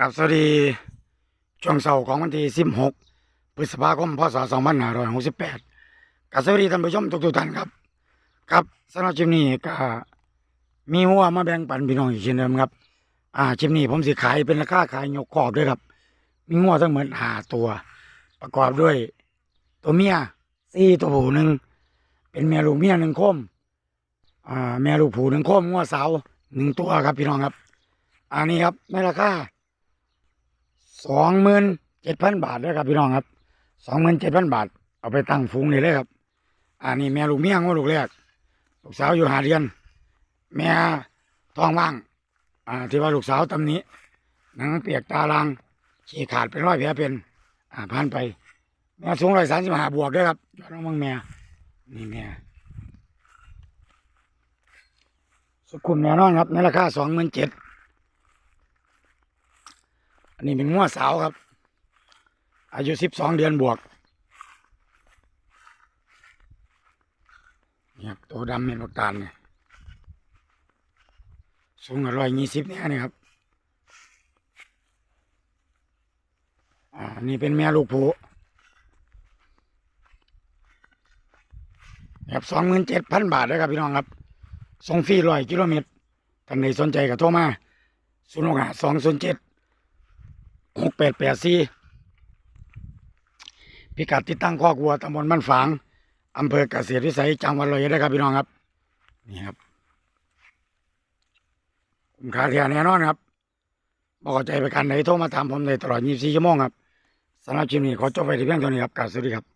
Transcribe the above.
กับสวัสดีช่วงเสาร์ของวันที่ 16 พฤษภาคม พศ 2568กับสวัสดีท่านผู้ชมทุกๆท่านครับ ครับสำหรับคลิปนี้ก็มีหัวมาแบ่งปันพี่น้องอีกเช่นเดิมครับ อ่าคลิปนี้ผมสิขายเป็นราคาขายยกขอบด้วยครับ มีงัวทั้งหมดห้าตัว ประกอบด้วย ตัวเมียสี่ตัวผู้หนึ่งเป็นแม่ลูกเมียหนึ่งคมอ่าแม่ลูกผู้หนึ่งคมงัวสาวหนึ่งตัวครับพี่น้องครับ อันนี้ครับในราคา สองหมื่นเจ็ดพันบาทเลยครับพี่น้องครับสองหมื่นเจ็ดพันบาท เอาไปตั้งฝูงนี่เลยครับอันนี้แม่ลูกเมียงัวลูกแรกลูกสาวอยู่หาเดือน แม่ท้องว่าง อ่า ที่ว่าลูกสาวตำนี้หนังเปียกตาลางฉีกขาดเป็นร้อยแผลเป็น อ่าผ่านไป แม่สูงร้อยสามสิบห้าบวกด้วยครับยอดน้องมืองแม่นี่แม่สุขุมแน่นอนครับในราคาสองหมื่นเจ็ด อันนี้เป็นงัวสาวครับ อายุสิบสองเดือนบวกเนี่ครับตัวดำเป็นลูกตาลเนี่ยสูงร้อยยี่สิบเนี่ยนี่ครับอ่านี่เป็นแม่ลูกผู้ครับสองหมื่นเจ็ดพันบาทเลยครับพี่น้องครับส่งฟรีร้อยกิโลเมตรท่านใดสนใจก็โทรมาศูนย์หกห้าสองศูนย์เจ็ด หกแปดแปดสี่พิกัดที่ตั้งข้อกวัวตำบลบ้านฝางอำเภอเกษตรวิสัยจังหวัดเลยได้ครับพี่น้องครับ นี่ครับคุณคาเทียแน่นอนครับบอกใจไปกันไหนโทรมาถามผมในตลอด 24 ชั่วโมงครับสำหรับชิมนี้ขอจบไปที่เพียงเท่านี้ครับกราบสวัสดีครับ